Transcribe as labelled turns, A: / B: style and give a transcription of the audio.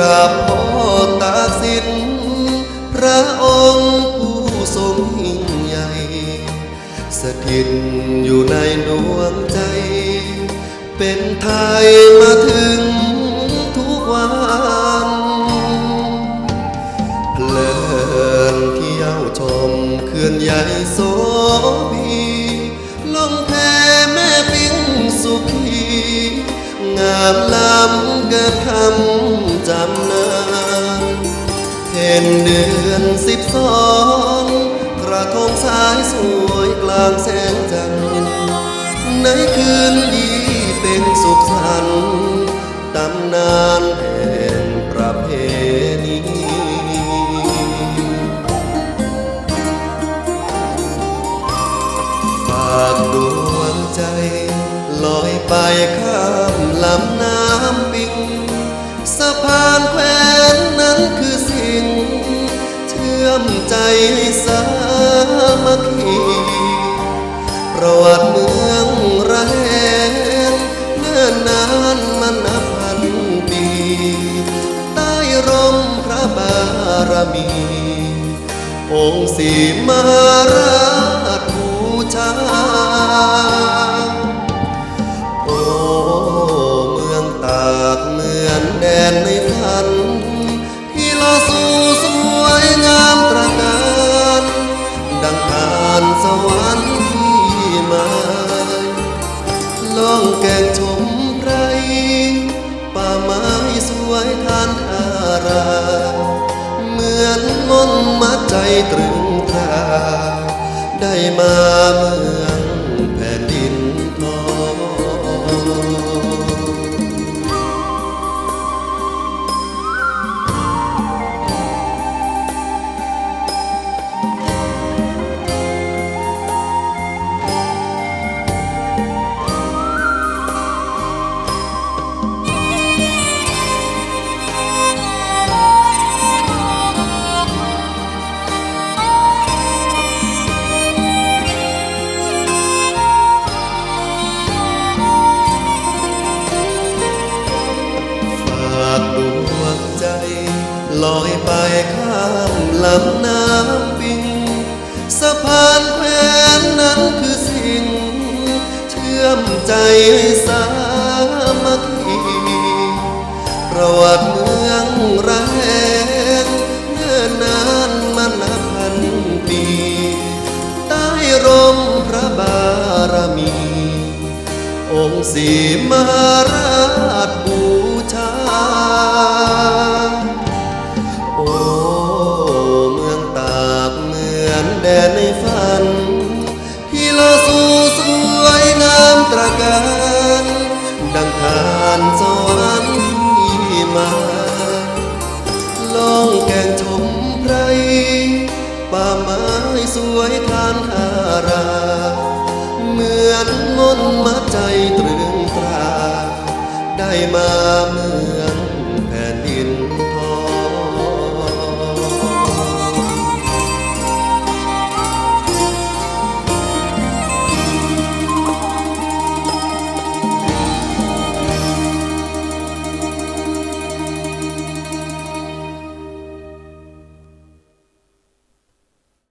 A: ราบพ่อตากสิน พระองค์ผู้ทรงยิ่งใหญ่ สถิตอยู่ในดวงใจ เป็นไทยมาถึงทุกวันเพลินเที่ยวชมเขื่อนใหญ่โสพีลงแพแม่ปิ้งสุขี งามล้ำเกิดคำจำนานเห็นเดือนสิบสองกระทงสายสวยกลางแสงจันทร์ในคืนยีเป็นสุขสันต์ตำนานแห่งประเพณีฝากดวงใจลอยไปข้า ลำน้ำปิง สะพานแควนนั้นคือสิ่ง เชื่อมใจให้สามัคคีประวัติเมืองระแหงเนิ่นนานมานับพันปีใต้ร่มพระบารมี องค์สีมาราชบูชา ล่องแกงชมไพรป่าไม้สวยทานทาราเหมือนมนต์มัดใจตรึงตราได้มาเมื่อ ข้ามลำน้ำปิงสะพานแควนนั้นคือสิ่ง เชื่อมใจให้สามัคคีประวัติเมืองระแหงเนิ่นนานมานับพันปีใต้ร่มพระบารมี องค์สีมาราชบูช ควาไม้สวยทานทาราเหมือนมนต์มัดใจตรึงตรา ได้มาเมื